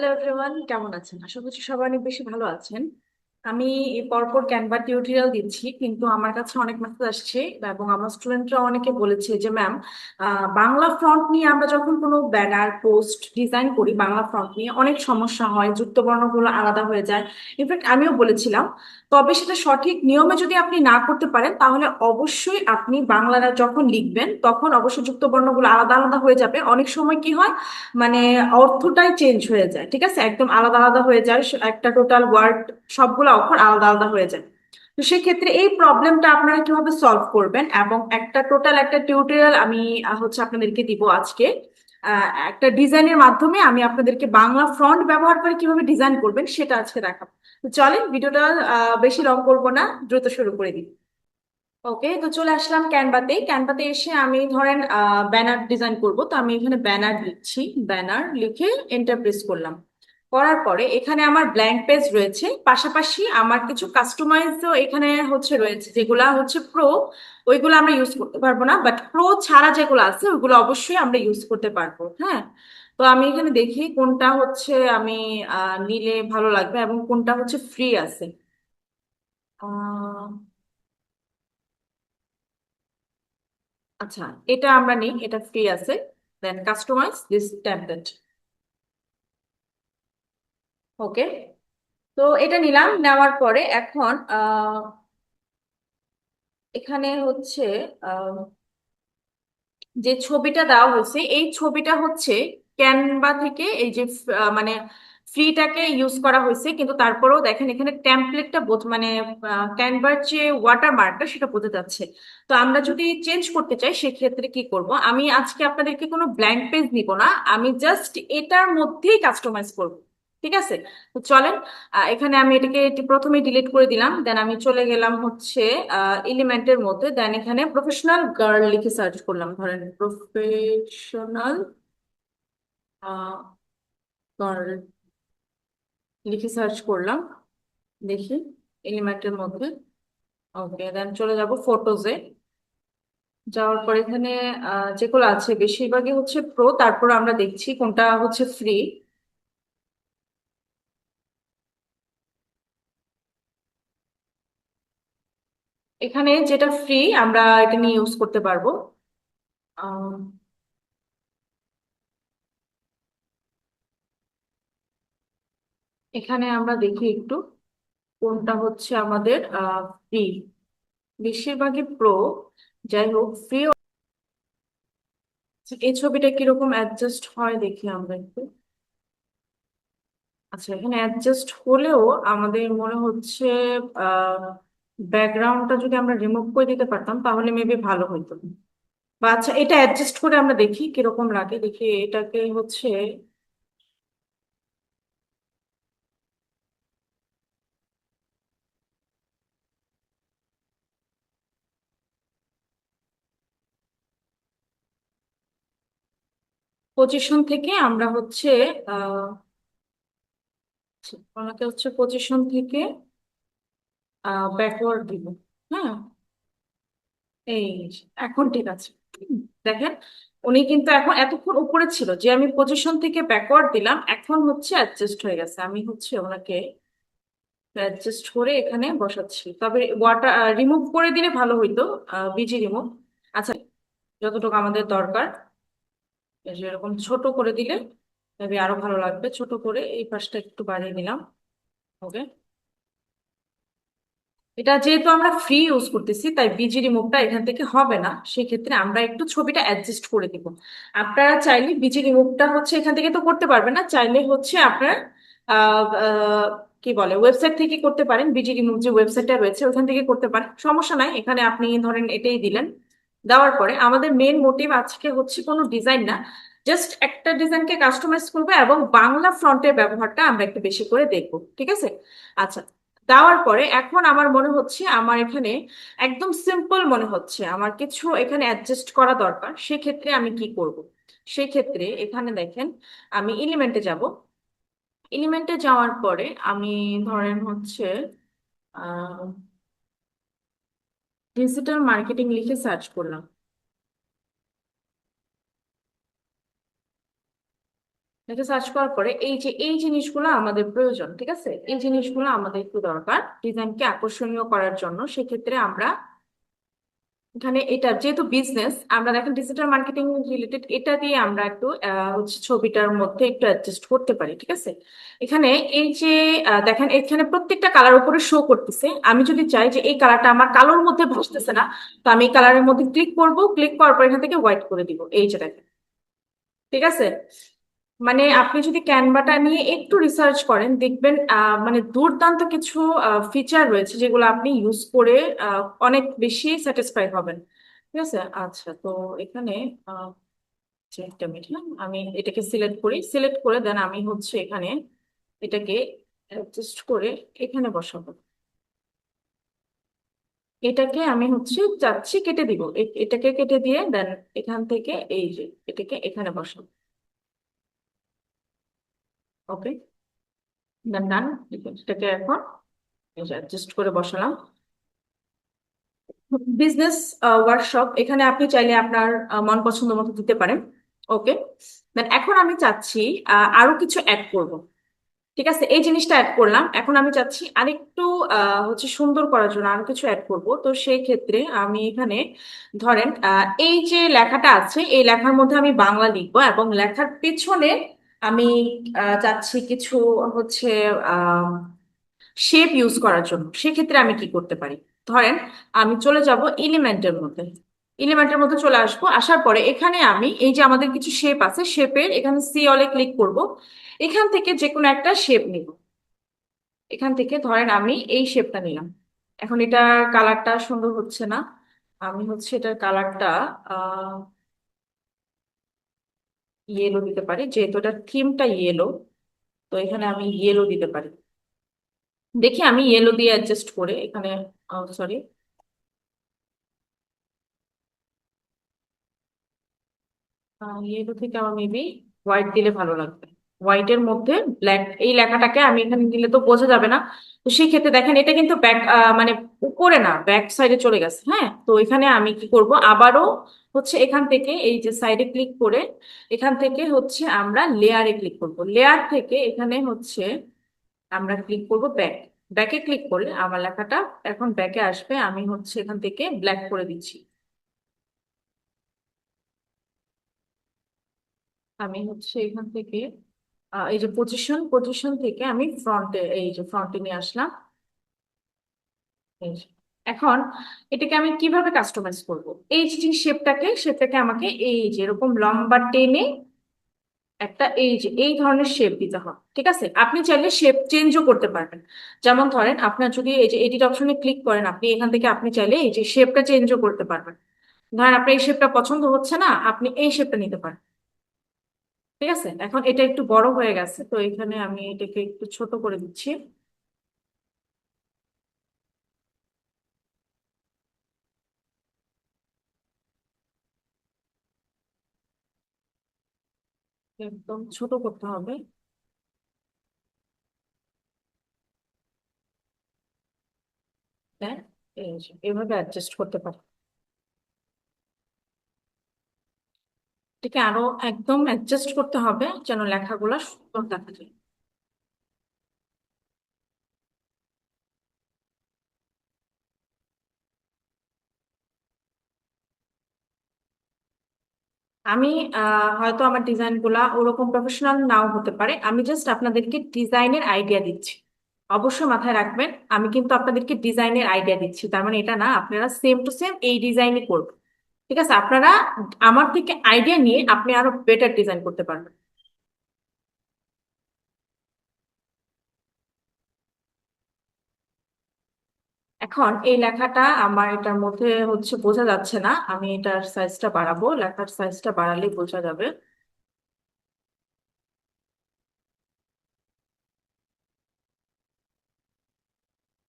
Hello everyone কেমন আছেন? আশা করছি সবাই অনেক বেশি ভালো আছেন। আমি পরপর ক্যানভা টিউটোরিয়াল দিচ্ছি, কিন্তু আমার কাছে অনেক মেসেজ আসছে এবং আমার স্টুডেন্টরা অনেকে বলেছে যে ম্যাম বাংলা ফ্রন্ট নিয়ে আমরা যখন কোনো ব্যানার পোস্ট ডিজাইন করি, বাংলা ফ্রন্ট নিয়ে অনেক সমস্যা হয়, যুক্তবর্ণগুলো আলাদা হয়ে যায়। ইনফ্যাক্ট আমিও বলেছিলাম তবে সেটা সঠিক নিয়মে যদি আপনি না করতে পারেন, তাহলে অবশ্যই আপনি বাংলাটা যখন লিখবেন, তখন অবশ্যই যুক্তবর্ণগুলো আলাদা আলাদা হয়ে যাবে। অনেক সময় কি হয় মানে অর্থটাই চেঞ্জ হয়ে যায়, ঠিক আছে? একদম আলাদা আলাদা হয়ে যায় একটা টোটাল ওয়ার্ড সবগুলো অক্ষর আলাদা আলাদা হয়ে যায়। তো সেক্ষেত্রে এই প্রবলেমটা আপনারা কীভাবে সলভ করবেন এবং একটা টোটাল একটা টিউটোরিয়াল আমি হচ্ছে আপনাদেরকে দিব আজকে। একটা ডিজাইনের মাধ্যমে আমি আপনাদেরকে বাংলা ফ্রন্ট ব্যবহার করে কীভাবে ডিজাইন করবেন সেটা আজকে দেখাবো। তো চলেন, ভিডিওটা বেশি লং করব না, দ্রুত শুরু করে দিই। ওকে তো চলে আসলাম ক্যানভাতে ক্যানভাতে এসে আমি ধরেন ব্যানার ডিজাইন করব। তো আমি এখানে ব্যানার লিখছি। ব্যানার লিখে এন্টার প্রেস করলাম। করার পরে এখানে আমার ব্ল্যাঙ্ক পেজ রয়েছে। পাশাপাশি আমার কিছু কাস্টমাইজও এখানে হচ্ছে রয়েছে, যেগুলা হচ্ছে প্রো ওইগুলো আমরা ইউজ করতে পারব না। বাট প্রো ছাড়া যেগুলো আছে, ওইগুলো অবশ্যই আমরা ইউজ করতে পারব হ্যাঁ? তো আমি এখানে দেখি কোনটা হচ্ছে আমি নিলে ভালো লাগবে এবং কোনটা হচ্ছে ফ্রি আছে। আচ্ছা এটা আমরা নিই, এটা ফ্রি আছে। Then customize this template okay? তো এটা নিলাম, নেওয়ার পরে এখন এখানে হচ্ছে যে ছবিটা দেওয়া হয়েছে, এই ছবিটা হচ্ছে ক্যানভা থেকে এই যে মানে ফ্রিটাকে ইউজ করা হয়েছে, কিন্তু তারপরেও দেখেন এখানে টেমপ্লেটটা বোধ মানে ক্যানভার যে ওয়াটারমার্কটা সেটা বোঝা যাচ্ছে। তো আমরা যদি চেঞ্জ করতে চাই, সেক্ষেত্রে কি করব? আমি আজকে আপনাদেরকে কোনো ব্ল্যাঙ্ক পেজ নিব না, আমি জাস্ট এটার মধ্যেই কাস্টমাইজ করব। ঠিক আছে? তো চলেন এখানে আমি এটাকে এটি প্রথমে ডিলিট করে দিলাম দেন আমি চলে গেলাম হচ্ছে এলিমেন্টের মধ্যে দেন এখানে প্রফেশনাল গার্ল লিখে সার্চ করলাম, ধরেন প্রফেশনাল গার্ল লিখে সার্চ করলাম, দেখি এলিমেন্টের মধ্যে ওকে দেন চলে যাব ফটোজে যাওয়ার পর এখানে যেগুলো আছে, বেশিরভাগই হচ্ছে প্রো তারপর আমরা দেখছি কোনটা হচ্ছে ফ্রি এখানে যেটা ফ্রি আমরা এটা নিয়ে ইউজ করতে পারব। আহ, এখানে আমরা দেখি একটু কোনটা হচ্ছে আমাদের ফ্রি বেশিরভাগই প্রো যাই হোক ফ্রি এই ছবিটা কীরকম অ্যাডজাস্ট হয় দেখি আমরা একটু। আচ্ছা এখানে অ্যাডজাস্ট হলেও আমাদের মনে হচ্ছে ব্যাকগ্রাউন্ডটা যদি আমরা রিমুভ করে দিতে পারতাম, তাহলে মেবি ভালো হইতো। বা আচ্ছা এটা অ্যাডজাস্ট করে আমরা দেখি কীরকম লাগে। দেখি এটাকে হচ্ছে পজিশন থেকে আমরা হচ্ছে, আহ ওনাকে হচ্ছে পজিশন থেকে ব্যাকওয়ার্ড দিব। হ্যাঁ এই এখন ঠিক আছে। দেখেন, উনি কিন্তু এখন এতক্ষণ উপরে ছিল যে, আমি পজিশন থেকে ব্যাকওয়ার্ড দিলাম, এখন হচ্ছে অ্যাডজাস্ট হয়ে গেছে। আমি হচ্ছে ওনাকে অ্যাডজাস্ট করে এখানে বসাচ্ছি। তবে ওয়াটার রিমুভ করে দিলে ভালো হইতো বিজি রিমুভ আচ্ছা যতটুকু আমাদের দরকার এরকম ছোট করে দিলে, তবে আরও ভালো লাগবে। ছোট করে এই পাশটা একটু বাড়িয়ে দিলাম। ওকে এটা যেহেতু আমরা ফ্রি ইউজ করতেছি, তাই বিজি রিমুভটা এখান থেকে হবে না। সেক্ষেত্রে আমরা একটু ছবিটা অ্যাডজাস্ট করে দিব। আপনারা চাইলে বিজি রিমুভটা হচ্ছে এখান থেকে তো করতে পারবেন না, চাইলে হচ্ছে আপনার কি বলে ওয়েবসাইট থেকে করতে পারেন। বিজি রিমুভ যে ওয়েবসাইটটা রয়েছে, ওখান থেকে করতে পারেন। সমস্যা নাই, এখানে আপনি ধরেন এটাই দিলেন। দেওয়ার পরে আমাদের মেন মোটিভ আজকে হচ্ছে কোনো ডিজাইন না। জাস্ট একটা ডিজাইনকে কাস্টমাইজ করব এবং বাংলা ফ্রন্টের ব্যবহারটা আমরা একটু বেশি করে দেখব, ঠিক আছে? আচ্ছা দেওয়ার পরে এখন আমার মনে হচ্ছে আমার এখানে একদম সিম্পল মনে হচ্ছে। আমার কিছু এখানে অ্যাডজাস্ট করা দরকার, সেক্ষেত্রে আমি কি করব? সেক্ষেত্রে এখানে দেখেন, আমি এলিমেন্টে যাব। এলিমেন্টে যাওয়ার পরে আমি ধরেন হচ্ছে ডিজিটাল মার্কেটিং লিখে সার্চ করলাম। এটা সার্চ করার পরে এই যে, এই জিনিসগুলো আমাদের প্রয়োজন, ঠিক আছে? এই জিনিসগুলো আমাদের একটু দরকার, ডিজাইনকে আকর্ষণীয় করার জন্য। সেক্ষেত্রে আমরা এখানে এটা যেহেতু বিজনেস আমরা দেখেন ডিজিটাল মার্কেটিং রিলেটেড এটা দিয়ে আমরা একটু হচ্ছে ছবিটার মধ্যে একটু অ্যাডজাস্ট করতে পারি, ঠিক আছে? এখানে এই যে দেখেন এখানে প্রত্যেকটা কালার উপরে শো করতেছে। আমি যদি চাই যে এই কালারটা আমার কালোর মধ্যে ভাসতেছে না, তো আমি এই কালারের মধ্যে ক্লিক করব ক্লিক করার পর এখান থেকে হোয়াইট করে দিব। এই যে দেখেন, ঠিক আছে? মানে আপনি যদি ক্যানভাটা নিয়ে একটু রিসার্চ করেন, দেখবেন মানে দুর্দান্ত কিছু ফিচার রয়েছে যেগুলো আপনি ইউজ করে অনেক বেশি স্যাটিসফাই হবেন। ঠিক আছে? আচ্ছা তো এখানে একটা মিনিট হ্যাঁ আমি এটাকে সিলেক্ট করি। সিলেক্ট করে দেন আমি হচ্ছে এখানে এটাকে অ্যাডজাস্ট করে এখানে বসাবো। এটাকে আমি হচ্ছে চাচ্ছি কেটে দিব। এটাকে কেটে দিয়ে দেন এখান থেকে এই যে এটাকে এখানে বসাবো। ওকে দেন ডান এটাকে এখন অ্যাডজাস্ট করে বসালাম বিজনেস ওয়ার্কশপ এখানে আপনি চাইলে আপনার মন পছন্দ মতো দিতে পারেন। ওকে দেন এখন আমি চাচ্ছি আরও কিছু অ্যাড করব। ঠিক আছে? এই জিনিসটা অ্যাড করলাম। এখন আমি চাচ্ছি আরেকটু হচ্ছে সুন্দর করার জন্য আরও কিছু অ্যাড করব। তো সেই ক্ষেত্রে আমি এখানে, ধরেন এই যে লেখাটা আছে, এই লেখার মধ্যে আমি বাংলা লিখব এবং লেখার পেছনে আমি আহ, চাচ্ছি কিছু হচ্ছে শেপ ইউজ করার জন্য। সেক্ষেত্রে আমি কি করতে পারি? ধরেন আমি চলে যাব এলিমেন্টের মধ্যে। এলিমেন্টের মধ্যে চলে আসব। আসার পরে এখানে আমি এই যে আমাদের কিছু শেপ আছে শেপের এখানে সি অলে ক্লিক করব। এখান থেকে যে কোনো একটা শেপ নিব। এখান থেকে ধরেন আমি এই শেপটা নিলাম। এখন এটা কালারটা সুন্দর হচ্ছে না। আমি হচ্ছে এটার কালারটা আহ ইয়েলো দিতে পারি, যেহেতু এটার থিমটা ইয়েলো তো এখানে আমি ইয়েলো দিতে পারি। দেখি আমি ইয়েলো দিয়ে অ্যাডজাস্ট করে এখানে সরি ইয়েলো থেকে আমার মেবি হোয়াইট দিলে ভালো লাগবে। হোয়াইটের মধ্যে ব্ল্যাক এই লেখাটাকে আমি এখানে দিলে তো বোঝা যাবে না। তো সেই ক্ষেত্রে দেখেন, এটা কিন্তু ব্যাক মানে উপরে না ব্যাক সাইডে চলে গেছে হ্যাঁ? তো এখানে আমি কি করব? আবারও হচ্ছে এখান থেকে এই যে সাইডে ক্লিক করে এখান থেকে হচ্ছে আমরা লেয়ারে ক্লিক করব। লেয়ার থেকে এখানে হচ্ছে আমরা ক্লিক করব ব্যাক ব্যাকে ক্লিক করলে আমার লেখাটা এখন ব্যাকে আসবে, আমি হচ্ছে এখান থেকে ব্ল্যাক করে দিচ্ছি। আমি হচ্ছে এখান থেকে এই যে পজিশন পজিশন থেকে আমি ফ্রন্টে এই যে ফ্রন্টে নিয়ে আসলাম। এখন এটাকে আমি কীভাবে কাস্টমাইজ করব? এই যে শেপটাকে শেপটাকে আমাকে এই যে এরকম লম্বা টেনে একটা এই যে, এই ধরনের শেপ দিতে হবে, ঠিক আছে? আপনি চাইলে শেপ চেঞ্জও করতে পারবেন। যেমন ধরেন, আপনার যদি এই যে এডিট অপশনে ক্লিক করেন, আপনি এখান থেকে আপনি চাইলে এই যে শেপটা চেঞ্জও করতে পারবেন। ধরেন, আপনার এই শেপটা পছন্দ হচ্ছে না, আপনি এই শেপটা নিতে পারেন। ঠিক আছে? এখন এটা একটু বড় হয়ে গেছে, তো এখানে আমি এটাকে একটু ছোট করে দিচ্ছি। একদম ছোট করতে হবে। হ্যাঁ এভাবে অ্যাডজাস্ট করতে পারি। এটাকে আরও একদম অ্যাডজাস্ট করতে হবে যেন লেখাগুলো সুন্দর দেখা যায়। আমি হয়তো আমার ডিজাইনগুলা ওরকম প্রফেশনাল নাও হতে পারে। আমি জাস্ট আপনাদেরকে ডিজাইনের আইডিয়া দিচ্ছি। অবশ্যই মাথায় রাখবেন, আমি কিন্তু আপনাদেরকে ডিজাইনের আইডিয়া দিচ্ছি। তার মানে এটা না, আপনারা সেম টু সেম এই ডিজাইনই করবেন। ঠিক আছে? আপনারা আমার থেকে আইডিয়া নিয়ে আপনি আরও বেটার ডিজাইন করতে পারবেন। এখন এই লেখাটা আমার এটার মধ্যে হচ্ছে বোঝা যাচ্ছে না। আমি এটার সাইজটা বাড়াবো। লেখার সাইজটা বাড়ালেই বোঝা যাবে।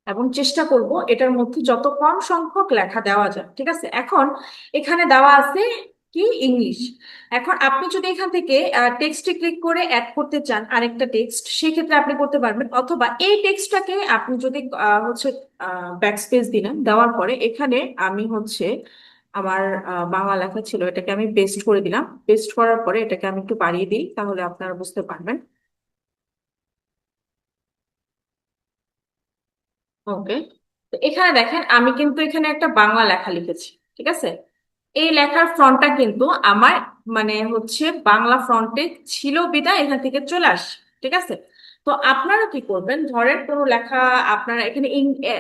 এবং চেষ্টা করব এটার মধ্যে যত কম সংখ্যক লেখা দেওয়া যায়, ঠিক আছে? এখন এখানে দেওয়া আছে কি? ইংলিশ। এখন আপনি যদি এখান থেকে টেক্সটে ক্লিক করে অ্যাড করতে চান আরেকটা টেক্সট সেক্ষেত্রে আপনি করতে পারবেন। অথবা এই টেক্সটটাকে আপনি যদি হচ্ছে ব্যাকস্পেস দিলেন, দেওয়ার পরে এখানে আমি হচ্ছে আমার বাংলা লেখা ছিল, এটাকে আমি পেস্ট করে দিলাম। পেস্ট করার পরে এটাকে আমি একটু বাড়িয়ে দিই, তাহলে আপনারা বুঝতে পারবেন। ওকে তো এখানে দেখেন, আমি কিন্তু এখানে একটা বাংলা লেখা লিখেছি, ঠিক আছে? এই লেখার ফ্রন্টটা কিন্তু আমার মানে হচ্ছে বাংলা ফ্রন্টে ছিল বিধায় এখান থেকে চলে আসে, ঠিক আছে? তো আপনারা কি করবেন, ধরেন কোনো লেখা আপনারা এখানে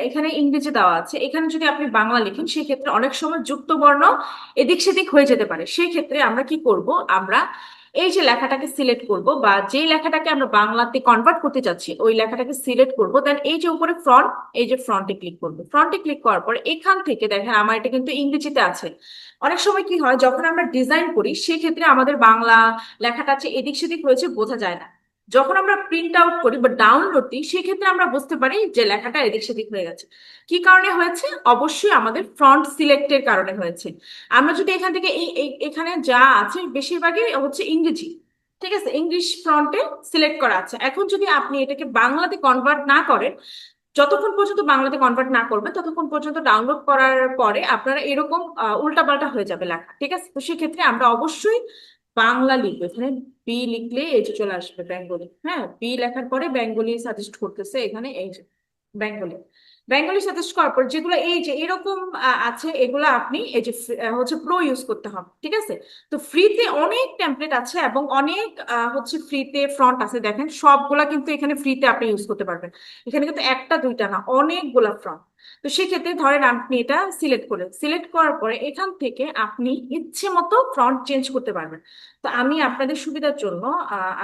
এখানে ইংরেজি দেওয়া আছে, এখানে যদি আপনি বাংলা লিখেন সেই ক্ষেত্রে অনেক সময় যুক্ত বর্ণ এদিক সেদিক হয়ে যেতে পারে। সেই ক্ষেত্রে আমরা কি করব, আমরা এই যে লেখাটাকে সিলেক্ট করব বা যেই লেখাটাকে আমরা বাংলাতে কনভার্ট করতে চাচ্ছি, ওই লেখাটাকে সিলেক্ট করব দেন এই যে উপরে ফ্রন্ট এই যে ফ্রন্টে ক্লিক করব। ফ্রন্টে ক্লিক করার পর এখান থেকে দেখেন আমার এটা কিন্তু ইংরেজিতে আছে। অনেক সময় কি হয়, যখন আমরা ডিজাইন করি, সেক্ষেত্রে আমাদের বাংলা লেখাটা আছে এদিক সেদিক হয়েছে বোঝা যায় না। যখন আমরা প্রিন্ট আউট করি বা ডাউনলোড দিই, সেক্ষেত্রে আমরা বুঝতে পারি যে লেখাটা এদিক সেদিক হয়ে গেছে। কি কারণে হয়েছে? অবশ্যই আমাদের ফ্রন্ট সিলেক্টের কারণে হয়েছে। আমরা যদি এখান থেকে এখানে যা আছে, বেশিরভাগই হচ্ছে ইংরেজি। ঠিক আছে? ইংলিশ ফ্রন্টে সিলেক্ট করা আছে। এখন যদি আপনি এটাকে বাংলাতে কনভার্ট না করেন, যতক্ষণ পর্যন্ত বাংলাতে কনভার্ট না করবেন ততক্ষণ পর্যন্ত ডাউনলোড করার পরে আপনারা এরকম উল্টাপাল্টা হয়ে যাবে লেখা। ঠিক আছে? তো সেক্ষেত্রে আমরা অবশ্যই বাংলা লিখবে। এখানে বি লিখলে এই যে চলে আসবে বেঙ্গলি হ্যাঁ বি লেখার পরে বেঙ্গলি সাজেস্ট করতেছে এখানে এই যে বেঙ্গলি বেঙ্গলি সাজেস্ট করার পর যেগুলো এই যে এরকম আছে, এগুলো আপনি এই যে হচ্ছে প্রো ইউজ করতে হবে, ঠিক আছে? তো ফ্রিতে অনেক টেমপ্লেট আছে এবং অনেক হচ্ছে ফ্রিতে ফ্রন্ট আছে। দেখেন সবগুলা কিন্তু এখানে ফ্রিতে আপনি ইউজ করতে পারবেন। এখানে কিন্তু একটা, দুইটা না, অনেকগুলা ফ্রন্ট তো সেক্ষেত্রে ধরেন আপনি এটা সিলেক্ট করে সিলেক্ট করার পরে এখান থেকে আপনি ইচ্ছে মতো ফ্রন্ট চেঞ্জ করতে পারবেন। তো আমি আপনাদের সুবিধার জন্য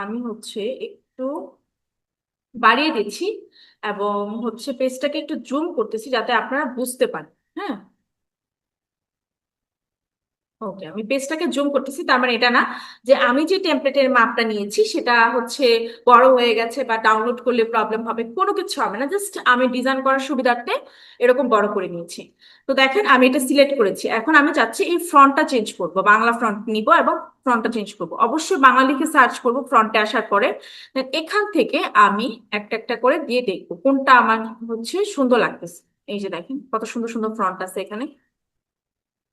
আমি হচ্ছে একটু বাড়িয়ে দিচ্ছি এবং হচ্ছে পেজটাকে একটু জুম করতেছি যাতে আপনারা বুঝতে পারেন হ্যাঁ? ওকে আমি পেজটাকে জুম করতেছি, তার মানে এটা না যে আমি যে টেমপ্লেটের মাপটা নিয়েছি সেটা হচ্ছে বড় হয়ে গেছে বা ডাউনলোড করলে প্রবলেম হবে, কোনো কিছু হবে না জাস্ট আমি ডিজাইন করার সুবিধার্থে এরকম বড় করে নিয়েছি। তো দেখেন আমি এটা সিলেক্ট করেছি, এখন আমি চাচ্ছি এই ফ্রন্টটা চেঞ্জ করব, বাংলা ফ্রন্ট নিব এবং ফ্রন্টটা চেঞ্জ করব। অবশ্যই বাংলা লিখে সার্চ করব ফ্রন্টে আসার পরে এখান থেকে আমি একটা একটা করে দিয়ে দেখব কোনটা আমার হচ্ছে সুন্দর লাগতেছে। এই যে দেখেন কত সুন্দর সুন্দর ফ্রন্ট আছে এখানে।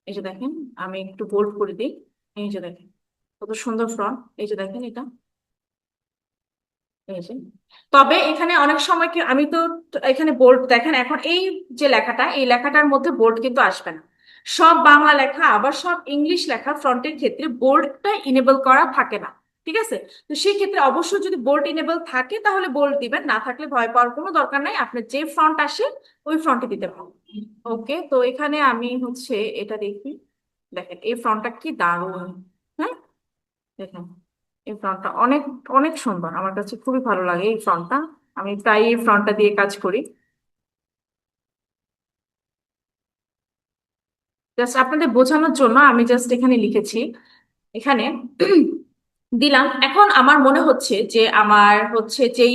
এই যে দেখেন, আমি একটু বোল্ড করে দিই। এই যে দেখেন, কত সুন্দর ফ্রন্ট এই যে দেখেন এটা। তবে এখানে অনেক সময় কি, আমি তো এখানে বোল্ড দেখেন এখন এই যে লেখাটা, এই লেখাটার মধ্যে বোল্ড কিন্তু আসবে না। সব বাংলা লেখা, আবার সব ইংলিশ লেখা ফ্রন্টের ক্ষেত্রে বোল্ডটা ইনেবল করা থাকে না। ঠিক আছে? তো সেই ক্ষেত্রে অবশ্যই যদি বোল্ড ইনেবল থাকে, তাহলে বোল্ট দিবেন। না থাকলে ভয় পাওয়ার কোনো দরকার নাই। আপনার যে ফ্রন্ট আসে, ওই ফ্রন্টে দিতে পারেন ওকে তো এখানে আমি হচ্ছে এটা দেখি। দেখেন, এই ফ্রন্টটা কি দারুণ। হ্যাঁ দেখেন, এই ফ্রন্টটা অনেক অনেক সুন্দর। আমার কাছে খুবই ভালো লাগে এই ফ্রন্টটা আমি প্রায় এই ফ্রন্টটা দিয়ে কাজ করি। জাস্ট আপনাদের বোঝানোর জন্য আমি জাস্ট এখানে লিখেছি। এখানে দিলাম। এখন আমার মনে হচ্ছে যে আমার হচ্ছে যেই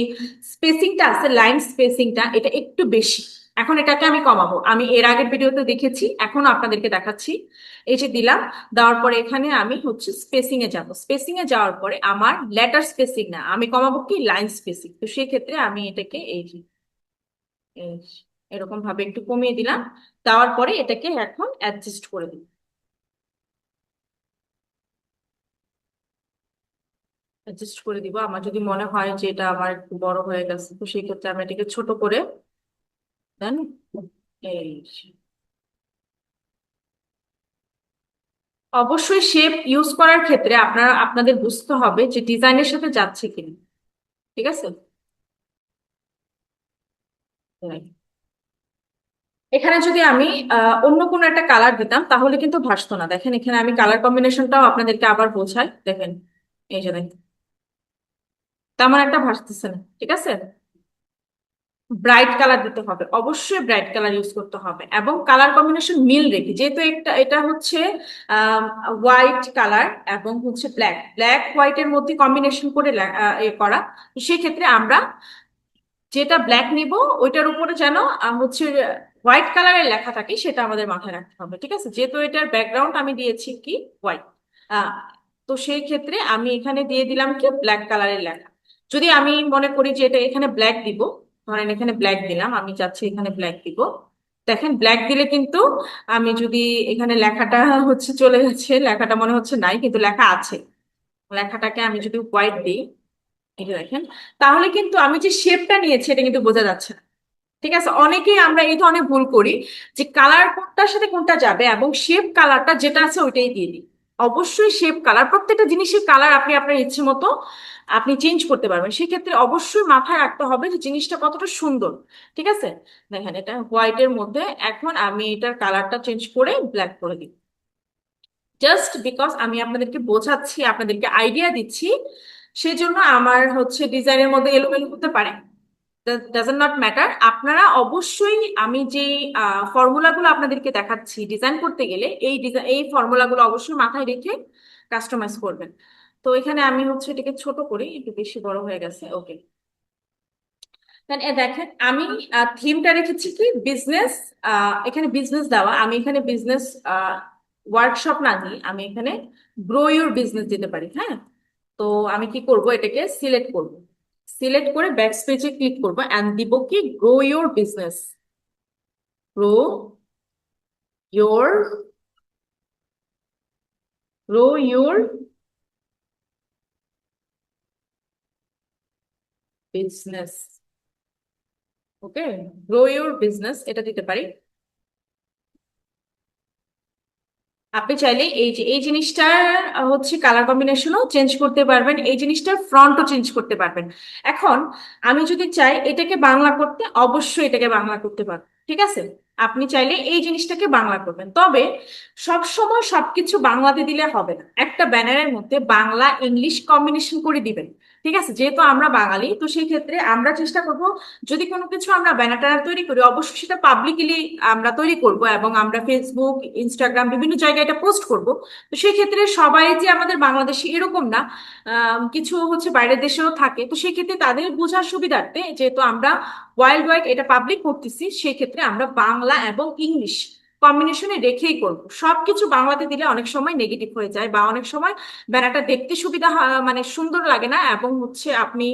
স্পেসিংটা আছে লাইন স্পেসিংটা এটা একটু বেশি। এখন এটাকে আমি কমাবো। আমি এর আগের ভিডিওতে দেখেছি এখন আপনাদেরকে দেখাচ্ছি। এই যে দিলাম, দেওয়ার পরে এখানে আমি হচ্ছে স্পেসিং এ যাব। স্পেসিং এ যাওয়ার পরে আমার লেটার স্পেসিং না আমি কমাবো কি লাইন স্পেসিং তো সেই ক্ষেত্রে আমি এটাকে এই এরকম ভাবে একটু কমিয়ে দিলাম। দেওয়ার পরে এটাকে এখন অ্যাডজাস্ট করে দিই। অ্যাডজাস্ট করে দিব। আমার যদি মনে হয় যে এটা আমার একটু বড় হয়ে গেছে, তো সেই ক্ষেত্রে আমি এটাকে ছোট করে দেন এই অবশ্যই শেপ ইউজ করার ক্ষেত্রে আপনারা, আপনাদের বুঝতে হবে যে ডিজাইনের সাথে যাচ্ছে কিনা। ঠিক আছে. এখানে যদি আমি অন্য কোনো একটা কালার দিতাম, তাহলে কিন্তু ভাসতো না। দেখেন, এখানে আমি কালার কম্বিনেশনটাও আপনাদেরকে আবার বোঝাই। দেখেন, এই যে দেখেন। তেমন একটা ভাসতেছে না, ঠিক আছে? ব্রাইট কালার দিতে হবে, অবশ্যই ব্রাইট কালার ইউজ করতে হবে এবং কালার কম্বিনেশন মিল রেখে, যেহেতু একটা, এটা হচ্ছে হোয়াইট কালার এবং হচ্ছে ব্ল্যাক ব্ল্যাক হোয়াইটের মধ্যে কম্বিনেশন করে এ করা সেক্ষেত্রে আমরা যেটা ব্ল্যাক নিব, ওইটার উপরে যেন হচ্ছে হোয়াইট কালারের লেখা থাকে, সেটা আমাদের মাথায় রাখতে হবে, ঠিক আছে? যেহেতু এটার ব্যাকগ্রাউন্ড আমি দিয়েছি কি হোয়াইট তো সেই ক্ষেত্রে আমি এখানে দিয়ে দিলাম কি ব্ল্যাক কালারের লেখা। যদি আমি মনে করি যে এটা এখানে ব্ল্যাক দিব, ধরেন এখানে ব্ল্যাক দিলাম, আমি চাচ্ছি এখানে ব্ল্যাক দিব। দেখেন ব্ল্যাক দিলে কিন্তু আমি যদি এখানে লেখাটা হচ্ছে চলে গেছে লেখাটা মনে হচ্ছে নাই, কিন্তু লেখা আছে। লেখাটাকে আমি যদি হোয়াইট দিই এটা দেখেন, তাহলে কিন্তু আমি যে শেপটা নিয়েছি, এটা কিন্তু বোঝা যাচ্ছে না। ঠিক আছে? অনেকেই আমরা এই ধরনের ভুল করি যে কালার কোনটার সাথে কোনটা যাবে এবং শেপ কালারটা যেটা আছে ওইটাই দিয়ে দিই। অবশ্যই শেপ কালার প্রত্যেকটা জিনিসের কালার আপনি আপনার ইচ্ছে মতো আপনি চেঞ্জ করতে পারবেন। সেক্ষেত্রে অবশ্যই মাথায় রাখতে হবে যে জিনিসটা কতটা সুন্দর, ঠিক আছে? দেখেন, এটা হোয়াইটের মধ্যে এখন আমি এটার কালারটা চেঞ্জ করে ব্ল্যাক করে দিই। জাস্ট বিকজ আমি আপনাদেরকে বোঝাচ্ছি, আপনাদেরকে আইডিয়া দিচ্ছি, সেজন্য আমার হচ্ছে ডিজাইনের মধ্যে এলোমেলো হতে পারে। ডাজেন্ট নট ম্যাটার আপনারা অবশ্যই আমি যে ফর্মুলাগুলো আপনাদেরকে দেখাচ্ছি ডিজাইন করতে গেলে, এই এই ফর্মুলাগুলো অবশ্যই মাথায় রেখে কাস্টমাইজ করবেন। তো এখানে আমি হচ্ছে এটাকে ছোট করি একটু বেশি বড় হয়ে গেছে ওকে দেখেন, আমি থিমটা রেখেছি কি? বিজনেস এখানে বিজনেস দেওয়া। আমি এখানে বিজনেস ওয়ার্কশপ না দিয়ে আমি এখানে গ্রো ইউর বিজনেস দিতে পারি হ্যাঁ? তো আমি কি করব? এটাকে সিলেক্ট করব। সিলেক্ট করে ব্যাক স্পেসে ক্লিক করব অ্যান্ড দিব কি grow your business grow your grow your business okay grow your business এটা দিতে পারি। আপনি চাইলে এই যে, এই জিনিসটার হচ্ছে কালার কম্বিনেশনও চেঞ্জ করতে পারবেন, এই জিনিসটার ফ্রন্টও চেঞ্জ করতে পারবেন। এখন আমি যদি চাই এটাকে বাংলা করতে, অবশ্যই এটাকে বাংলা করতে পারব, ঠিক আছে? আপনি চাইলে এই জিনিসটাকে বাংলা করবেন। তবে সব সময় সবকিছু বাংলাতে দিলে হবে না। একটা ব্যানারের মধ্যে বাংলা ইংলিশ কম্বিনেশন করে দিবেন। ঠিক আছে? যেহেতু আমরা বাঙালি, তো সেই ক্ষেত্রে আমরা চেষ্টা করব যদি কোনো কিছু আমরা ব্যানার ট্যানার তৈরি করি, অবশ্যই সেটা পাবলিকলি আমরা তৈরি করব এবং আমরা ফেসবুক ইনস্টাগ্রাম বিভিন্ন জায়গায় এটা পোস্ট করব। তো সেই ক্ষেত্রে সবাই যে আমাদের বাংলাদেশে এরকম না কিছু হচ্ছে বাইরের দেশেও থাকে, তো সেই ক্ষেত্রে তাদের বোঝার সুবিধার্থে যেহেতু আমরা ওয়াইল্ড ওয়াইড এটা পাবলিক করতেছি সেই ক্ষেত্রে আমরা বাংলা এবং ইংলিশ কম্বিনেশনে রেখেই করব। সবকিছু বাংলাতে দিলে অনেক সময় নেগেটিভ হয়ে যায় বা অনেক সময় ব্যানারটা দেখতে সুবিধা মানে সুন্দর লাগে না এবং হচ্ছে আপনি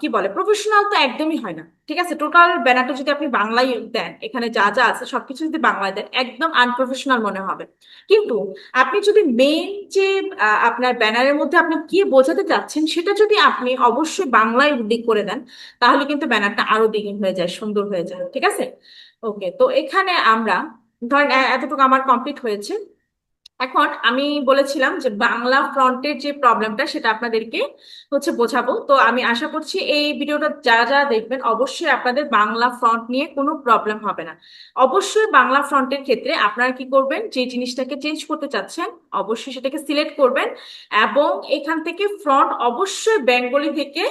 কি বলে প্রফেশনাল তো একদমই হয় না। ঠিক আছে? টোটাল ব্যানারটা যদি আপনি বাংলায় দেন, এখানে যা যা আছে সবকিছু যদি বাংলায় দেন, একদম আনপ্রফেশনাল মনে হবে। কিন্তু আপনি যদি মেইন যে আপনার ব্যানারের মধ্যে আপনি কি বোঝাতে চাচ্ছেন সেটা যদি আপনি অবশ্যই বাংলায় উল্লেখ করে দেন, তাহলে কিন্তু ব্যানারটা আরও দ্বিগুণ হয়ে যায়, সুন্দর হয়ে যায়। ঠিক আছে? ওকে তো এখানে আমরা ধর এতটুকু আমার কমপ্লিট হয়েছে। এখন আমি বলেছিলাম যে বাংলা ফ্রন্টের যে প্রবলেমটা সেটা আপনাদেরকে হচ্ছে বোঝাবো। তো আমি আশা করছি এই ভিডিওটা যারা যারা দেখবেন, অবশ্যই আপনাদের বাংলা ফ্রন্ট নিয়ে কোনো প্রবলেম হবে না। অবশ্যই বাংলা ফ্রন্টের ক্ষেত্রে আপনারা কি করবেন, যে জিনিসটাকে চেঞ্জ করতে চাচ্ছেন, অবশ্যই সেটাকে সিলেক্ট করবেন এবং এখান থেকে ফ্রন্ট অবশ্যই বেঙ্গলি থেকে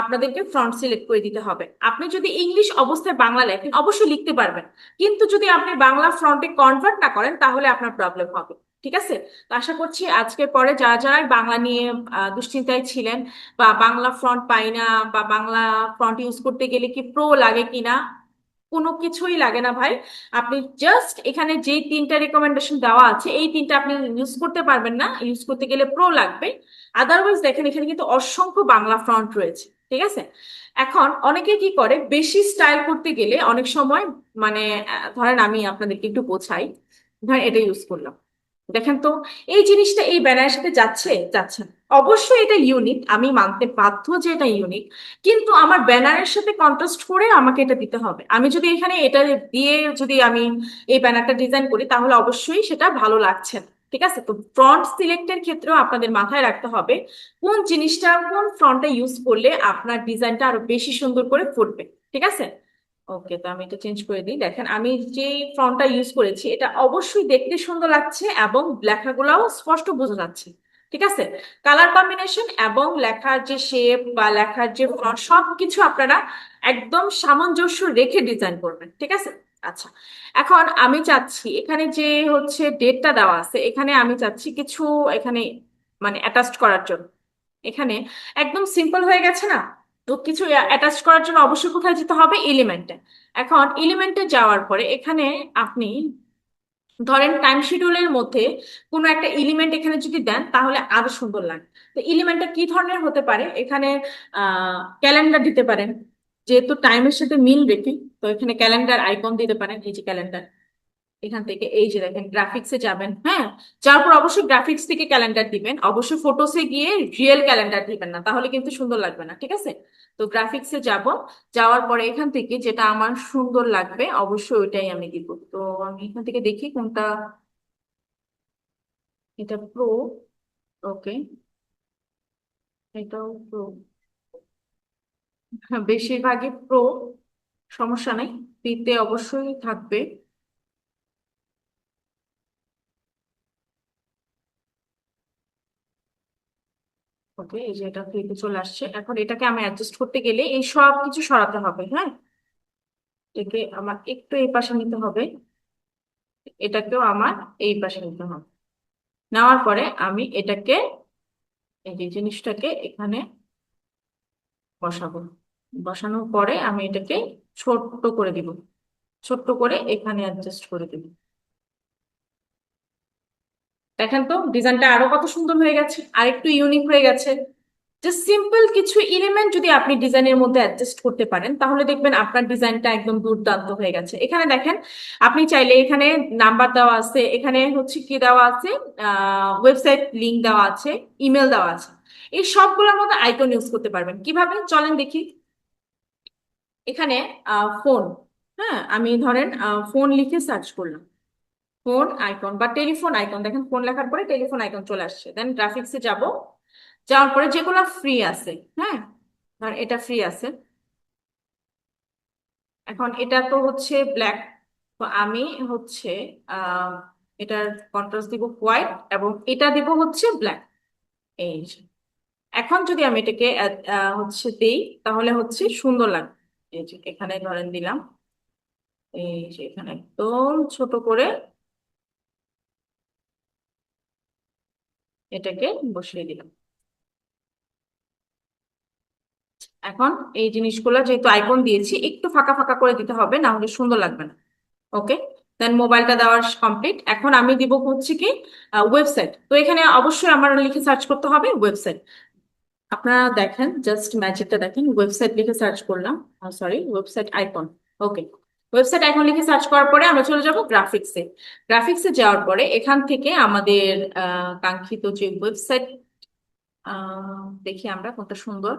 আপনাদেরকে ফ্রন্ট সিলেক্ট করে দিতে হবে। আপনি যদি ইংলিশ অবস্থায় বাংলা লেখেন, অবশ্যই লিখতে পারবেন। কিন্তু যদি আপনি বাংলা ফ্রন্টে কনভার্ট না করেন, তাহলে আপনার প্রবলেম হবে। ঠিক আছে? তো আশা করছি আজকের পরে যারা যারা বাংলা নিয়ে দুশ্চিন্তায় ছিলেন বা বাংলা ফ্রন্ট পাই না বা বাংলা ফ্রন্ট ইউজ করতে গেলে কি প্রো লাগে কিনা কোনো কিছুই লাগে না ভাই। আপনি জাস্ট এখানে যে তিনটা রেকমেন্ডেশন দেওয়া আছে, এই তিনটা আপনি ইউজ করতে পারবেন না। ইউজ করতে গেলে প্রো লাগবে। আদারওয়াইজ দেখেন, এখানে কিন্তু অসংখ্য বাংলা ফ্রন্ট রয়েছে। ঠিক আছে? এখন অনেকে কি করে, বেশি স্টাইল করতে গেলে অনেক সময় মানে ধরেন আমি আপনাদেরকে একটু বোঝাই, ধরেন এটা ইউজ করলাম। দেখেন তো, এই জিনিসটা এই ব্যানারের সাথে যাচ্ছে যাচ্ছে অবশ্যই এটা ইউনিক আমি মানতে বাধ্য যে এটা ইউনিক কিন্তু আমার ব্যানারের সাথে কন্ট্রাস্ট করে আমাকে এটা দিতে হবে। আমি যদি এখানে এটা দিয়ে যদি আমি এই ব্যানারটা ডিজাইন করি, তাহলে অবশ্যই সেটা ভালো লাগছে না, ঠিক আছে? তো ফ্রন্ট সিলেক্টের ক্ষেত্রেও আপনাদের মাথায় রাখতে হবে, কোন জিনিসটা কোন ফ্রন্টটা ইউজ করলে আপনার ডিজাইনটা আরও বেশি সুন্দর করে ফুটবে, ঠিক আছে? ওকে তো আমি এটা চেঞ্জ করে দিই। দেখেন, আমি যে ফন্টটা ইউজ করেছি, এটা অবশ্যই দেখতে সুন্দর লাগছে এবং লেখাগুলোও স্পষ্ট বোঝা যাচ্ছে। ঠিক আছে? কালার কম্বিনেশন এবং লেখার যে শেপ বা লেখার যে সব কিছু আপনারা একদম সামঞ্জস্য রেখে ডিজাইন করবেন। ঠিক আছে? আচ্ছা এখন আমি চাচ্ছি, এখানে যে হচ্ছে ডেটটা দেওয়া আছে, এখানে আমি চাচ্ছি কিছু এখানে মানে অ্যাটাচ করার জন্য। এখানে একদম সিম্পল হয়ে গেছে না? তো কিছু অ্যাটাচ করার জন্য অবশ্যই কোথায় যেতে হবে? এলিমেন্টে এখন এলিমেন্টে যাওয়ার পরে এখানে আপনি ধরেন টাইম শিডিউলের মধ্যে কোনো একটা এলিমেন্ট এখানে যদি দেন, তাহলে আরও সুন্দর লাগে। তো এলিমেন্টটা কি ধরনের হতে পারে? এখানে ক্যালেন্ডার দিতে পারেন। যেহেতু টাইমের সাথে মিল রেখে তো এখানে ক্যালেন্ডার আইকন দিতে পারেন, এই যে ক্যালেন্ডার এখান থেকে, এই যে দেখেন গ্রাফিক্সে যাবেন হ্যাঁ? যাওয়ার পর অবশ্যই গ্রাফিক্স থেকে ক্যালেন্ডার দিবেন। অবশ্যই ফটোসে গিয়ে রিয়েল ক্যালেন্ডার দিবেন না, তাহলে কিন্তু সুন্দর লাগবে না, ঠিক আছে? তো গ্রাফিক্সে যাব, যাওয়ার পরে এখান থেকে যেটা আমার সুন্দর লাগবে, অবশ্যই ওইটাই আমি দিব। তো আমি এখান থেকে দেখি কোনটা, এটা প্রো ওকে এটাও প্রো বেশিরভাগই প্রো সমস্যা নাই ফ্রিতে অবশ্যই থাকবে। ওকে এই যে এটা ফ্রিতে চলে আসছে। এখন এটাকে আমি অ্যাডজাস্ট করতে গেলে এই সব কিছু সরাতে হবে হ্যাঁ? এটাকে আমার একটু এই পাশে নিতে হবে। এটাকেও আমার এই পাশে নিতে হবে। নেওয়ার পরে আমি এটাকে, এই যে জিনিসটাকে এখানে বসাবো। বসানোর পরে আমি এটাকে ছোট্ট করে দিব। ছোট্ট করে এখানে অ্যাডজাস্ট করে দিব। দেখেন তো, ডিজাইনটা আরও কত সুন্দর হয়ে গেছে আর একটু ইউনিক হয়ে গেছে। জাস্ট সিম্পল কিছু এলিমেন্ট যদি আপনি ডিজাইনের মধ্যে অ্যাডজাস্ট করতে পারেন, তাহলে দেখবেন আপনার ডিজাইনটা একদম দুর্দান্ত হয়ে গেছে। এখানে দেখেন, আপনি চাইলে এখানে নাম্বার দেওয়া আছে, এখানে হচ্ছে কি দেওয়া আছে ওয়েবসাইট লিঙ্ক দেওয়া আছে ইমেল দেওয়া আছে। এই সবগুলোর মধ্যে আইকন ইউজ করতে পারবেন। কীভাবে? চলেন দেখি। এখানে ফোন হ্যাঁ আমি ধরেন ফোন লিখে সার্চ করলাম। ফোন আইকন বা টেলিফোন আইকন। দেখেন, ফোন লেখার পরে টেলিফোন আইকন চলে আসছে। দেন গ্রাফিক্সে যাব। যাওয়ার পরে যেগুলো ফ্রি আছে হ্যাঁ? ধর এটা ফ্রি আছে। এখন এটা তো হচ্ছে ব্ল্যাক তো আমি হচ্ছে এটার কন্ট্রাস্ট দিব হোয়াইট এবং এটা দিব হচ্ছে ব্ল্যাক এই এখন যদি আমি এটাকে হচ্ছে দিই, তাহলে হচ্ছে সুন্দর লাগবে। এই যে, এখানে ধরেন দিলাম। এই যে, এখানে একদম ছোট করে এটাকে বসিয়ে দিলাম। এখন এই জিনিসগুলো যেহেতু আইকন দিয়েছি, একটু ফাঁকা ফাঁকা করে দিতে হবে, না হলে সুন্দর লাগবে না। ওকে দেন মোবাইলটা দেওয়ার কমপ্লিট এখন আমি দিব হচ্ছে কি ওয়েবসাইট তো এখানে অবশ্যই আমার লিখে সার্চ করতে হবে ওয়েবসাইট আপনারা দেখেন জাস্ট ম্যাজিকটা দেখেন ওয়েবসাইট লিখে সার্চ করলাম। Sorry website icon okay website এখন লিখে সার্চ করার পরে আমরা চলে যাব গ্রাফিক্সে গ্রাফিক্সে যাওয়ার পরে এখান থেকে আমাদের কাঙ্ক্ষিত যে ওয়েবসাইট দেখি আমরা কোনটা সুন্দর।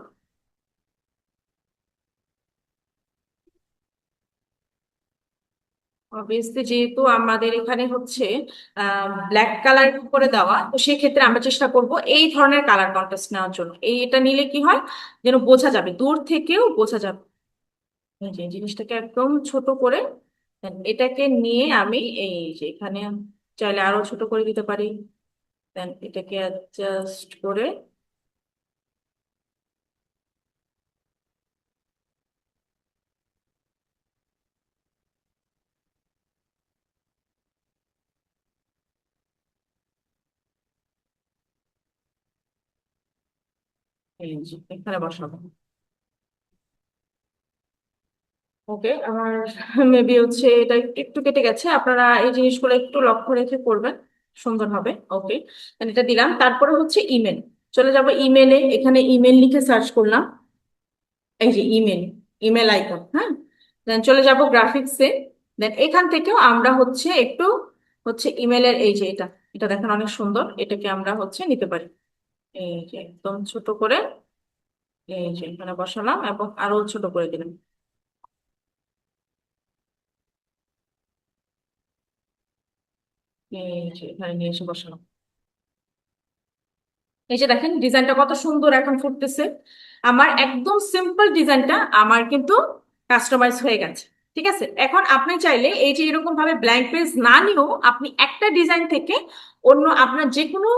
অবভিয়াসলি যেহেতু আমাদের এখানে হচ্ছে ব্ল্যাক কালার করে দেওয়া, তো সেক্ষেত্রে আমরা চেষ্টা করব এই ধরনের কালার কন্ট্রাস্ট নেওয়ার জন্য। এই এটা নিলে কি হয়? যেন বোঝা যাবে, দূর থেকেও বোঝা যাবে। যে জিনিসটাকে একদম ছোট করে এটাকে নিয়ে আমি এই যে এখানে চাইলে আরও ছোট করে দিতে পারি। দেন এটাকে অ্যাডজাস্ট করে এখানে বসাবো। ওকে আমার মেবি হচ্ছে এটা একটু কেটে গেছে। আপনারা এই জিনিসগুলো একটু লক্ষ্য রেখে করবেন, সুন্দর হবে। ওকে এটা দিলাম। তারপরে হচ্ছে ইমেল চলে যাব ইমেলে এখানে ইমেল লিখে সার্চ করলাম। এই যে ইমেল ইমেল আইকন হ্যাঁ? দেন চলে যাব গ্রাফিক্সে দেন এখান থেকেও আমরা হচ্ছে একটু হচ্ছে ইমেলের এই যে এটা এটা দেখেন অনেক সুন্দর। এটাকে আমরা হচ্ছে নিতে পারি। এই যে একদম ছোট করে, এই যে এখানে বসালাম এবং আরও ছোট করে দিলাম এই যে এখানে এসে বসানো এই যে দেখেন, ডিজাইনটা কত সুন্দর এখন ফুটতেছে। আমার একদম সিম্পল ডিজাইনটা আমার কিন্তু কাস্টমাইজ হয়ে গেছে, ঠিক আছে? এখন আপনি চাইলে এই যে এরকম ভাবে ব্ল্যাঙ্ক পেজ না নিয়েও আপনি একটা ডিজাইন থেকে অন্য আপনার যে কোনো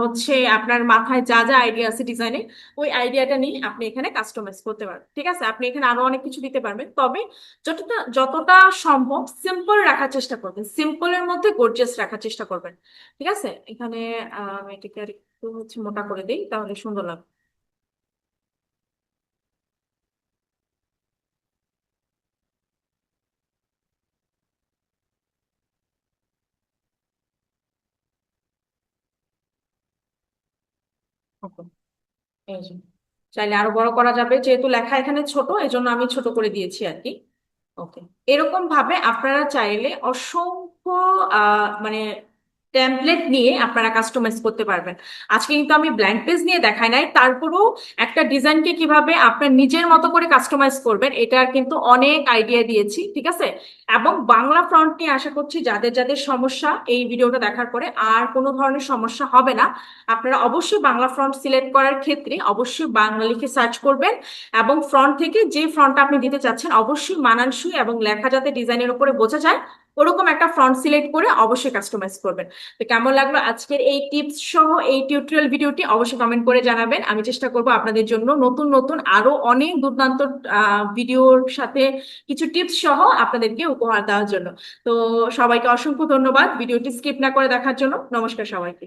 হচ্ছে আপনার মাথায় যা যা আইডিয়া আছে ডিজাইনে ওই আইডিয়াটা নিয়ে আপনি এখানে কাস্টমাইজ করতে পারবেন। ঠিক আছে? আপনি এখানে আরও অনেক কিছু দিতে পারবেন। তবে যতটা যতটা সম্ভব সিম্পল রাখার চেষ্টা করবেন। সিম্পলের মধ্যে গর্জিয়াস রাখার চেষ্টা করবেন। ঠিক আছে? এখানে আহ, এটাকে আর একটু হচ্ছে মোটা করে দিই তাহলে সুন্দর লাগবে ওকে, এই যে চাইলে আরও বড় করা যাবে, যেহেতু লেখা এখানে ছোট এই জন্য আমি ছোট করে দিয়েছি আর কি। ওকে এরকম ভাবে আপনারা চাইলে অসংখ্য মানে টেমপ্লেট নিয়ে আপনারা কাস্টমাইজ করতে পারবেন। আজকে কিন্তু আমি ব্ল্যাঙ্ক পেজ নিয়ে দেখাই নাই, তারপরেও একটা ডিজাইনকে কীভাবে আপনার নিজের মতো করে কাস্টমাইজ করবেন, এটার কিন্তু অনেক আইডিয়া দিয়েছি, ঠিক আছে? এবং বাংলা ফ্রন্ট নিয়ে আশা করছি যাদের যাদের সমস্যা, এই ভিডিওটা দেখার পরে আর কোনো ধরনের সমস্যা হবে না। আপনারা অবশ্যই বাংলা ফ্রন্ট সিলেক্ট করার ক্ষেত্রে অবশ্যই বাংলা লিখে সার্চ করবেন এবং ফ্রন্ট থেকে যে ফ্রন্ট আপনি দিতে চাচ্ছেন, অবশ্যই মানানসই এবং লেখা যাতে ডিজাইনের উপরে বোঝা যায় ওরকম একটা ফ্রন্ট সিলেক্ট করে অবশ্যই কাস্টমাইজ করবেন। তো কেমন লাগল আজকের এই টিপস সহ এই টিউটোরিয়াল ভিডিওটি অবশ্যই কমেন্ট করে জানাবেন। আমি চেষ্টা করব আপনাদের জন্য নতুন নতুন আরও অনেক দুর্দান্ত ভিডিওর সাথে কিছু টিপস সহ আপনাদেরকে উপহার দেওয়ার জন্য। তো সবাইকে অসংখ্য ধন্যবাদ। ভিডিওটি স্কিপ না করে দেখার জন্য। নমস্কার সবাইকে।